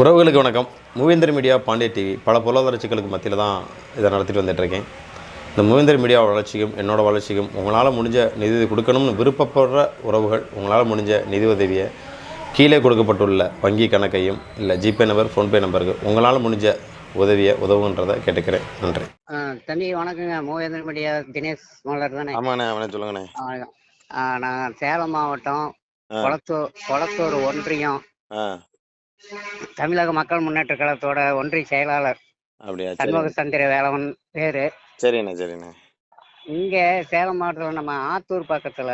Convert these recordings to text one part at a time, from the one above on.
உறவுகளுக்கு வணக்கம். மூவேந்தர் media Pandya TV பல பொருளாதார சிக்கலுக்கு மத்தியில் தான் இதை நடத்திட்டு வந்துட்டு இருக்கேன் இந்த மூவேந்தர் மீடியா வளர்ச்சிக்கும் என்னோட வளர்ச்சிக்கும் உங்களால் முடிஞ்ச நிதி கொடுக்கணும்னு விருப்பப்படுற உறவுகள் உங்களால் முடிஞ்ச நிதி உதவியை கீழே கொடுக்கப்பட்டுள்ள வங்கி கணக்கையும் இல்லை ஜிபே நம்பர் ஃபோன்பே நம்பருக்கு உங்களால் முடிஞ்ச உதவியை உதவுன்றதை கேட்டுக்கிறேன். நன்றி. தம்பி வணக்கங்க. மூவேந்தர் மீடியா தினேஷ் மலர் தானே? ஆமாண்ணே அவனே சொல்லுங்கண்ணே. நான் சேலம் மாவட்டம். கொளத்தூர் கொளத்தூர் ஒன்றியம் தமிழக மக்கள் முன்னேற்ற கழகத்தோட ஒன்றிய செயலாளர் அப்படியா சண்முக சந்திர வேலவன் பேரு சரிண்ணே சரிண்ணே. இங்க சேலம் மாவட்டத்தில் நம்ம ஆத்தூர் பக்கத்துல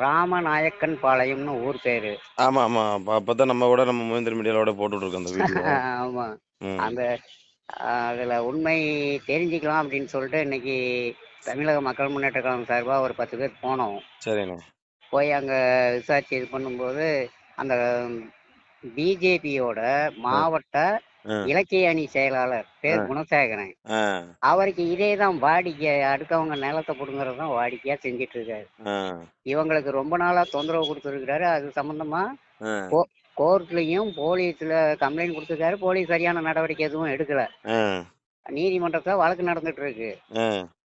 ராமநாயக்கன் பாளையம்னு ஊர் பேரு. ஆமாம் ஆமாம் அப்போ அப்போ தான் நம்ம கூட நம்ம மூவேந்தர் மீடியாவோட போட்டுட்ருக்கோம் அந்த வீடியோ. ஆமா. அந்த அதுல உண்மை தெரிஞ்சுக்கலாம் அப்படின்னு சொல்லிட்டு இன்னைக்கு தமிழக மக்கள் முன்னேற்ற கழகம் சார்பா ஒரு பத்து பேர் போனோம். சரிண்ணே. போய் அங்க விசாரிச்சு இது பண்ணும்போது அந்த பிஜேபியோட மாவட்ட இலக்கிய அணி செயலாளர் பேர். குணசேகரன். அவருக்கு இதே தான் வாடிக்கை அடுத்தவங்க நிலத்தை பிடுங்குறது தான் வாடிக்கையா செஞ்சுட்டு இருக்காரு இவங்களுக்கு ரொம்ப நாளா தொந்தரவு கொடுத்துருக்காரு அது சம்பந்தமா கோர்ட்லயும் போலீஸ்ல கம்ப்ளைண்ட் கொடுத்துருக்காரு. போலீஸ் சரியான நடவடிக்கை எதுவும் எடுக்கல. நீதிமன்றத்துல வழக்கு நடந்துட்டு இருக்கு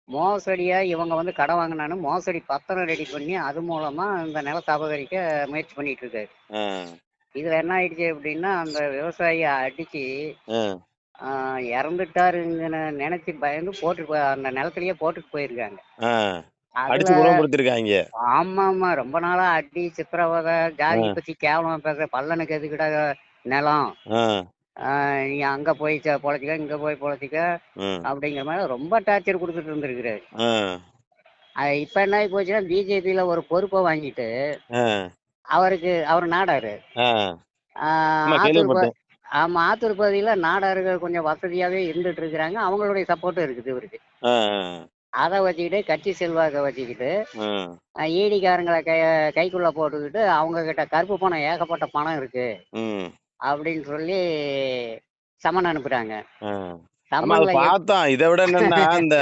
மோசடியா இவங்க வந்து கடன் வாங்கினான்னு மோசடி பத்திரம் ரெடி பண்ணி அது மூலமா இந்த நிலத்தை அபகரிக்க முயற்சி பண்ணிட்டு இருக்காரு. இதுல என்ன ஆயிடுச்சு அப்படின்னா அந்த விவசாயி அடிச்சு இறந்துட்டாருங்கன்னு நினைச்சு பயந்து போட்டு அந்த நிலத்திலேயே போட்டுட்டு போயிருக்காங்க. ஆமா ஆமா ரொம்ப நாளா அடி சித்திரவதை ஜாதி பத்தி கேவலம் பேசுற பல்லனுக்கு எதுக்கிட்ட நிலம்? நீ அங்க போய் ச- பொழைச்சிக்க இங்க போய் பொழைச்சிக்க ம் அப்படிங்கிற மாதிரி ரொம்ப டார்ச்சர் கொடுத்துட்டு இருந்திருக்கிறாரு. ஆ. அது இப்ப என்ன ஆகி போச்சுன்னா பிஜேபியில ஒரு பொறுப்பை வாங்கிட்டு ஆ. அவருக்கு அவர் நாடாரு. ஆ. ஆஹ், ஆமா ஆத்தூர் ப- கேள்விப்பட்டேன் ஆமா ஆத்தூர் பகுதியில நாடார்கள் கொஞ்சம் வசதியாவே இருந்துட்டு இருக்கிறாங்க. அவங்களுடைய சப்போர்ட்டும் இருக்குது இவருக்கு. ஆ அதை வச்சுக்கிட்டு கட்சி செல்வாக்கை வச்சுக்கிட்டு ஆ. ஈடிக்காரங்களை கை கைக்குள்ள போட்டுக்கிட்டு அவங்க கிட்ட கருப்பு பணம் ஏகப்பட்ட பணம் இருக்கு. ம். அப்படின்னு சொல்லி சமன் அனுப்புறாங்க. பார்த்தோம் இதை விட என்னன்னா இந்த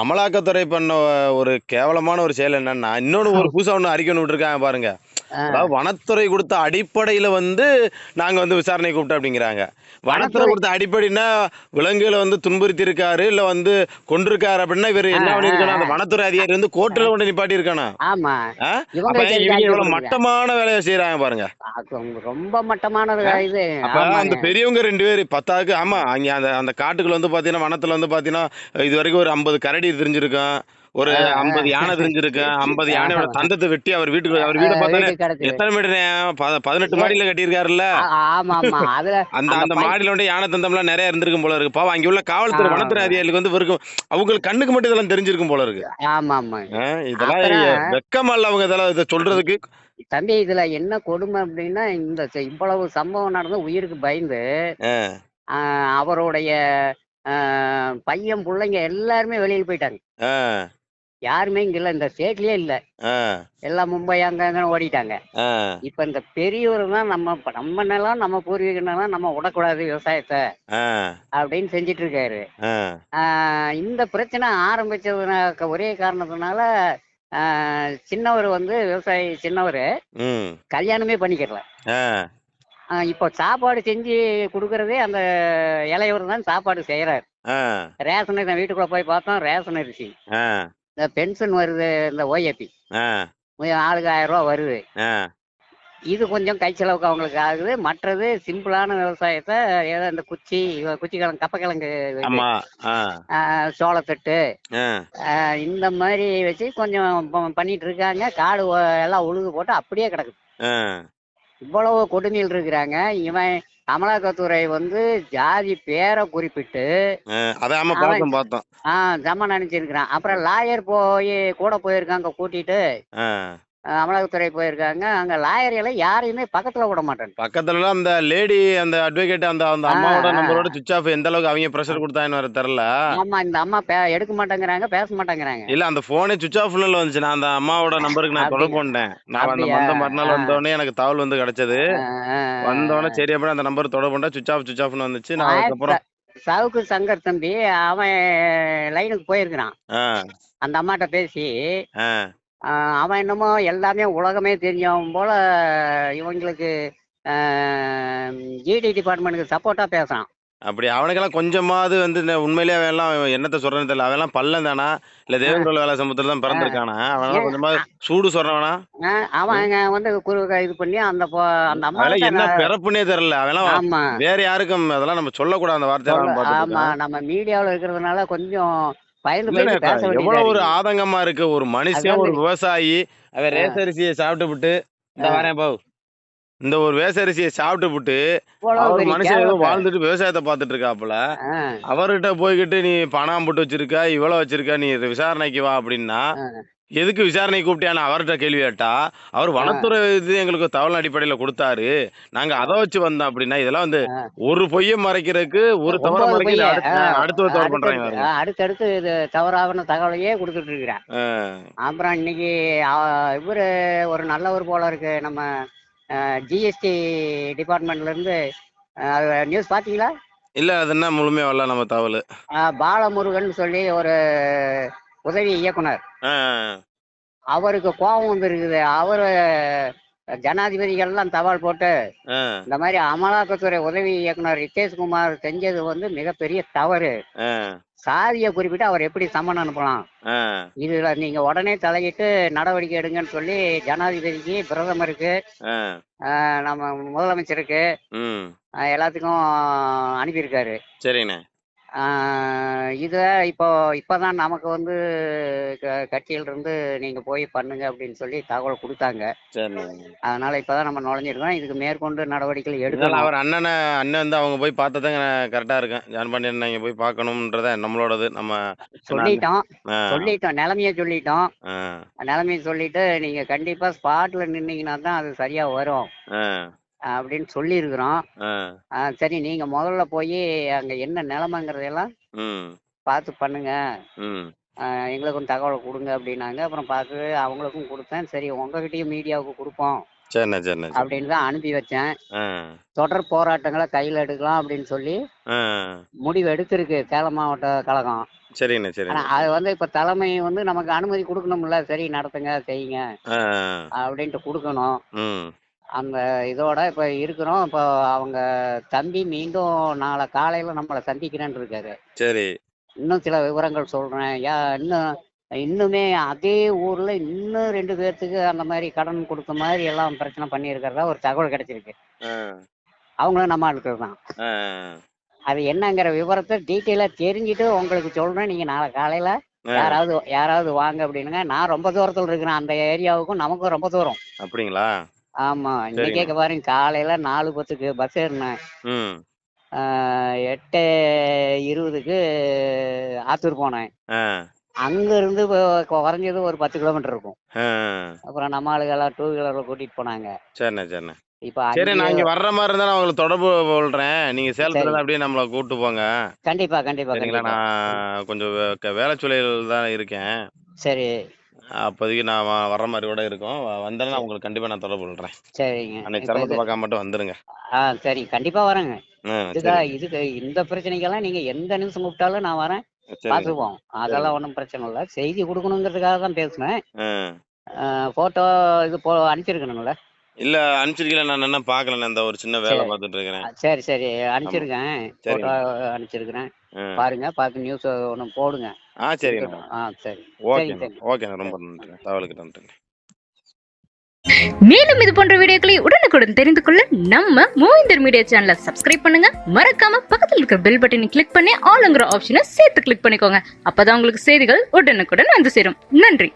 அமலாக்கத்துறை பண்ண ஒரு கேவலமான ஒரு செயல் என்னன்னா இன்னொன்னு ஒரு புதுசா ஒண்ணு அறிக்கை ஒண்ணு விட்டுருக்காங்க பாருங்க. அதாவது வனத்துறை கொடுத்த அடிப்படையில வந்து நாங்க வந்து விசாரணை கூப்பிட்டோம் அப்படிங்கிறாங்க. வனத்துறை கொடுத்த அடிப்படைன்னா விலங்குகளை வந்து துன்புறுத்தி இருக்காரு இல்ல வந்து கொண்டிருக்காரு அப்படின்னா இவர் என்ன பண்ணிருக்கணும் அந்த வனத்துறை அதிகாரி வந்து கோர்ட்ல கொண்டு நிப்பாட்டி இருக்கணும் இவங்க மட்டமான வேலையை செய்யறாங்க பாருங்க. ரொம்ப மட்டமான? இது. அந்த பெரியவங்க ரெண்டு பேர் பத்தாவுக்கு ஆமா அங்க அந்த அந்த காட்டுக்குள்ள வந்து பாத்தீங்கன்னா வனத்துல வந்து பாத்தீங்கன்னா இது வரைக்கும் ஒரு ஐம்பது கரடி தெரிஞ்சிருக்கும். ஒரு ஐம்பது யானை தெரிஞ்சிருக்கும் ஐம்பது யானையோட தந்தத்தை வெட்டி அவர் வீட்டுக்கு அவர் வீட பார்த்தாலே எத்தனை மீட்டர் பதினெட்டு மாடியில கட்டியிருக்காருல்ல? ஆமா ஆமா அந்த அந்த மாடியில வந்து யானை தந்தம்லாம் நிறைய இருந்திருக்கும் போல இருக்கு. பாவம் அங்க உள்ள காவல்துறை வனத்துறை ஆமா அதிகாரிகளுக்கு வந்து இருக்கும் அவங்களுக்கு கண்ணுக்கு மட்டும் இதெல்லாம் தெரிஞ்சிருக்கும் போல இருக்கு. ஆமா ஆமாங்க ஆ, இதெல்லாம் அப்புறம் வெக்கமா இல்ல அவங்க இதெல்லாம் இதை சொல்றதுக்கு. தம்பி இதுல என்ன கொடுமை அப்படின்னா இந்த இவ்வளவு சம்பவம் நடந்து உயிருக்கு பயந்து அவருடைய பையன் பிள்ளைங்க எல்லாருமே வெளியில் போயிட்டாங்க. யாருமே இங்க இல்ல இந்த ஸ்டேட்லயே இல்ல. எல்லாம் மும்பை அங்க ஓடிட்டாங்க. இப்ப இந்த பெரியவர் தான் நம்ம நம்ம நிலம் நம்ம பூர்வீக நிலம் நம்ம விடக்கூடாது விவசாயத்தை அப்படின்னு செஞ்சிட்டு இருக்காரு. இந்த பிரச்சனை ஆரம்பிச்சதுனாக்க ஒரே காரணத்தினால சின்னவர் வந்து விவசாயி சின்னவர் கல்யாணமே ஆஹ் இப்போ சாப்பாடு செஞ்சு கொடுக்கறதே அந்த இளையவர் தான் சாப்பாடு செய்யறாரு ரேஷன் நான் வீட்டுக்குள்ள போய் பார்த்தோம் ரேஷன் அரிசி. இந்த பென்ஷன் வருது இந்த ஓஏபி ஆளுக்கு ஆயிரம் ரூபா வருது. இது கொஞ்சம் கை செலவுக்கு அவங்களுக்கு ஆகுது. மற்றது சிம்பிளான விவசாயத்தை ஏதோ இந்த குச்சி இவ- குச்சிக்கிழங்கு கப்பக்கிழங்கு சோளத்தட்டு. இந்த மாதிரி வச்சு கொஞ்சம் பண்ணிட்டு இருக்காங்க. காடு எல்லாம் உழுது போட்டு அப்படியே கிடக்குது. இவ்வளவு கொடுமையில் இருக்கிறாங்க. இவன் அமலாக்கத்துறை வந்து ஜாதி பேரை குறிப்பிட்டு பார்த்தோம் பார்த்தோம். ஆஹ் ஜமன் அனுப்பிச்சிருக்கிறான் அப்புறம் லாயர் போய் கூட போயிருக்காங்க கூட்டிட்டு. அமலாக்கத்துறை போயிருக்காங்க. அங்க லாயர் எல்லாம் யாரையுமே பக்கத்துல விட மாட்டேன் பக்கத்துல அந்த லேடி அந்த அட்வொகேட் அந்த அந்த அம்மாவோட நம்பரோட சுவிச் ஆஃப் எந்த அளவுக்கு அவங்க ப்ரெஷர் கொடுத்தாங்கன்னு வர தெரியல. ஆமா இந்த அம்மா எடுக்க மாட்டேங்கிறாங்க பேச மாட்டேங்கிறாங்க. இல்ல அந்த போனே சுவிச் ஆஃப்ல வந்துச்சு நான் அந்த அம்மாவோட நம்பருக்கு நான் தொடர்பு கொண்டேன். நான் அந்த வந்த மறுநாள் வந்தோடனே எனக்கு தகவல் வந்து கிடைச்சது. வந்தோடனே சரி அப்படியே அந்த நம்பர் தொடர்பு கொண்டா சுவிச் ஆஃப் சுவிச் ஆஃப்னு வந்துச்சு. நான் அதுக்கப்புறம் சவுக்கு சங்கர் தம்பி அவன் லைனுக்கு போயிருக்கிறான். அந்த அம்மாட்ட பேசி அவன் என்னமோ எல்லாமே உலகமே தெரிஞ்சவன் போல இவங்களுக்கு ஜிடி டிபார்ட்மெண்ட்டுக்கு சப்போர்ட்டாக பேசுகிறான் அப்படி அவனுக்கெல்லாம் கொஞ்சமாவது வந்து இந்த உண்மையிலேயே அவன் எல்லாம் என்னத்த சொல்றேன்னு தெரியல. அவன் எல்லாம் பள்ளம் தானா? இல்ல தேவேந்திர வேலை சமுத்திரம் தான் பிறந்திருக்கானா? அவன் கொஞ்சமா சூடு சொல்றவனா? அவன் வந்து இது பண்ணி அந்த அந்த அம்மா என்ன பிறப்புனே தெரியல. அவெல்லாம் வேற யாருக்கும் அதெல்லாம் நம்ம சொல்லக்கூடாது அந்த பார்த்துட்டு ஆமா. நம்ம மீடியாவுல இருக்கிறதுனால கொஞ்சம் எவ்வளவு ஒரு. ஆதங்கமா இருக்கு ஒரு மனுஷன் ஒரு விவசாயி அவன். ரேசரிசியை சாப்பிட்டு விட்டு இந்த. வரேன் பாவு இந்த ஒரு வேசரிசியை சாப்பிட்டு விட்டு இவ்வளவு அவர் மனுஷன். வாழ்ந்துட்டு விவசாயத்தை பார்த்துட்டு இருக்காப்புல அவர்கிட்ட போய்கிட்டு நீ பணம் போட்டு வச்சிருக்க இவ்வளவு வச்சிருக்க நீ விசாரணைக்கு வா அப்படின்னா. எதுக்கு விசாரணை கூப்பிட்டியான்னு அவர்கிட்ட கேள்வி கேட்டா அவர் வனத்துறை இது எங்களுக்கு தகவல் அடிப்படையில கொடுத்தாரு. நாங்க அதை வச்சு வந்தோம் அப்படின்னா இதெல்லாம் வந்து. ஒரு பொய்யை மறைக்கிறதுக்கு ஒரு தவறை மறைக்க அடுத்து தவறு பண்றாங்க அடுத்தடுத்து இது தவறான தகவலையே கொடுத்துட்டு இருக்கிறேன். அப்புறம் இன்னைக்கு இவர் ஒரு நல்லவர் போல இருக்கு. நம்ம ஜிஎஸ்டி டிபார்ட்மெண்ட்ல இருந்து நியூஸ் பாத்தீங்களா? இல்ல அது என்ன முழுமையா வரல நம்ம தகவல். பாலமுருகன் சொல்லி ஒரு உதவி இயக்குனர். அவருக்கு கோபம் வந்துருக்குது அவரு ஜனாதிபதிகள்லாம் தபால் போட்டு. இந்த மாதிரி அமலாக்கத்துறை உதவி இயக்குனர் ரித்தேஷ்குமார் செஞ்சது வந்து மிகப்பெரிய தவறு. சாதியை குறிப்பிட்டு அவர் எப்படி சம்மன் அனுப்பலாம். இதுல நீங்க உடனே தலையிட்டு நடவடிக்கை எடுங்கன்னு சொல்லி ஜனாதிபதிக்கு பிரதமருக்கு நம்ம முதலமைச்சருக்கு எல்லாத்துக்கும் அனுப்பியிருக்காரு சரிங்கண்ணே ஆஹ், இதை இப்போ இப்போதான் நமக்கு வந்து க- கட்சியில இருந்து நீங்க போய் பண்ணுங்க அப்படின்னு சொல்லி தகவல் கொடுத்தாங்க. அதனால இப்பதான் நம்ம நுழைஞ்சிருக்கோம். இதுக்கு மேற்கொண்டு நடவடிக்கைகள் இருந்தாலும் எடுக்கணும் அவர் அண்ணனை அண்ணன் வந்து அவங்க போய் பார்த்ததாங்க கரெக்டா இருக்கேன். ஜான் பாண்டியன் நீங்க போய் பார்க்கணும்ன்றத நம்மளோடது. நம்ம சொல்லிட்டோம். சொல்லிட்டோம். நிலைமைய சொல்லிட்டோம். நிலைமைய சொல்லிட்டு நீங்க கண்டிப்பா ஸ்பாட்ல நின்னீங்கன்னா தான் அது சரியா வரும். அப்படின்னு சொல்லியிருக்கிறோம். சரி நீங்க முதல்ல போய் அங்க என்ன நிலைமைங்கிறதெல்லாம் பார்த்து பண்ணுங்க. எங்களுக்கும் தகவல் கொடுங்க அப்படின்னாங்க. அப்புறம் பார்த்து அவங்களுக்கும் கொடுத்தேன். சரி உங்ககிட்டயும் மீடியாவுக்கு கொடுப்போம். சரி. அப்படின்னு தான் அனுப்பி வச்சேன். தொடர் போராட்டங்களை கையில் எடுக்கலாம் அப்படின்னு சொல்லி. முடிவு எடுத்திருக்கு சேலம் மாவட்ட கழகம். சரிண்ணே அது வந்து இப்ப தலைமை வந்து நமக்கு அனுமதி கொடுக்கணும்ல. சரி நடத்துங்க செய்யுங்க. அப்படின்ட்டு கொடுக்கணும். அந்த இதோட இப்ப இருக்கிறோம். இப்போ அவங்க தம்பி மீண்டும் நாளை காலையில நம்மளை சந்திக்கிறேன்னு இருக்காரு. சரி. இன்னும் சில விவரங்கள் சொல்றேன். யா இன்னும் இன்னுமே அதே ஊர்ல இன்னும் ரெண்டு பேர்த்துக்கு அந்த மாதிரி கடன் கொடுத்த மாதிரி எல்லாம் பிரச்சனை பண்ணியிருக்கிறதா ஒரு தகவல் கிடைச்சிருக்கு. அவங்களும் நம்ம ஆட்கள் தான். அது என்னங்கிற விவரத்தை டீட்டெயிலாக தெரிஞ்சுட்டு உங்களுக்கு சொல்றேன். நீங்க நாளை காலையில. யாராவது யாராவது வாங்க அப்படின்னுங்க. நான் ரொம்ப தூரத்துல இருக்கிறேன். அந்த ஏரியாவுக்கும் நமக்கும் ரொம்ப தூரம். அப்படிங்களா? ஆமா. இன்னைக்கே பாருங்க காலையில நாலு பத்துக்கு பஸ் ஏறினேன். எட்டு இருபதுக்கு ஆத்தூர் போனேன். அங்க இருந்து குறைஞ்சது ஒரு பத்து கிலோமீட்டர் இருக்கும். அப்புறம் நம்ம ஆளுகெல்லாம் டூ வீலர்ல கூட்டிட்டு போனாங்க. சரிண்ணே சரிண்ணே. இப்போ சரி நான் இங்க வர்ற மாதிரி இருந்தா நான் உங்களுக்கு தொடர்பு கொள்றேன். நீங்க சேலத்துல அப்படியே நம்மள கூட்டு போங்க. கண்டிப்பா கண்டிப்பா நான் கொஞ்சம் வே- க- வேலைச்சூழல் தான் இருக்கேன். சரி. அப்போதைக்கு நான் வ- வர்ற மாதிரி கூட இருக்கும். வ- வந்தேன்னா நான் உங்களுக்கு கண்டிப்பா நான் தொடர்பு கொள்றேன். சரிங்க. அன்னைக்கு இப்போ சிரமத்தை இது பார்க்காம மட்டும் வந்துருங்க. ஆ சரி. கண்டிப்பா வரேங்க. ஆ இதுதான் சரி இதுக்கு இந்த பிரச்சனைக்கெல்லாம் நீங்க எந்த நிமிஷம் கூப்பிட்டாலும் நான் வரேன். சரி பார்த்துக்குவோம். அதெல்லாம் ஒன்றும் பிரச்சனை இல்லை. செய்தி கொடுக்கணுங்கிறதுக்காக தான் பேசுனேன். ஆ. ஃபோட்டோ இது போ அனுப்பிச்சிருக்கணுங்கள இல்ல அனுப்பிச்சிருக்கீங்களா நான் என்ன பார்க்கல இந்த ஒரு சின்ன வேலை சரி. பார்த்துட்டு இருக்கிறேன் சரி சரி. அனுப்பிச்சிருக்கேன். சரிங்க. ஃபோட்டோ அனுப்பிச்சிருக்கிறேன். ஆ. பாருங்க பார்த்து நியூஸ் ஒன்று போடுங்க. ஆ சரிங்க இருக்கட்டும். ஆ சரி. ஓகே சரி. ஓகே ரொம்ப நன்றி தகவலுக்கு நன்றி. மேலும் இது போன்ற வீடியோக்களை உடனுக்குடன் தெரிந்து கொள்ள நம்ம மூவிந்தர் மீடியா சேனலை சப்ஸ்கிரைப் பண்ணுங்க. மறக்காம பக்கத்தில் இருக்கிற பெல் பட்டனை கிளிக் பண்ணி ஆளுங்கிற ஆப்ஷனை சேர்த்து கிளிக் பண்ணிக்கோங்க. அப்பதான் உங்களுக்கு செய்திகள் உடனுக்குடன் வந்து சேரும். நன்றி.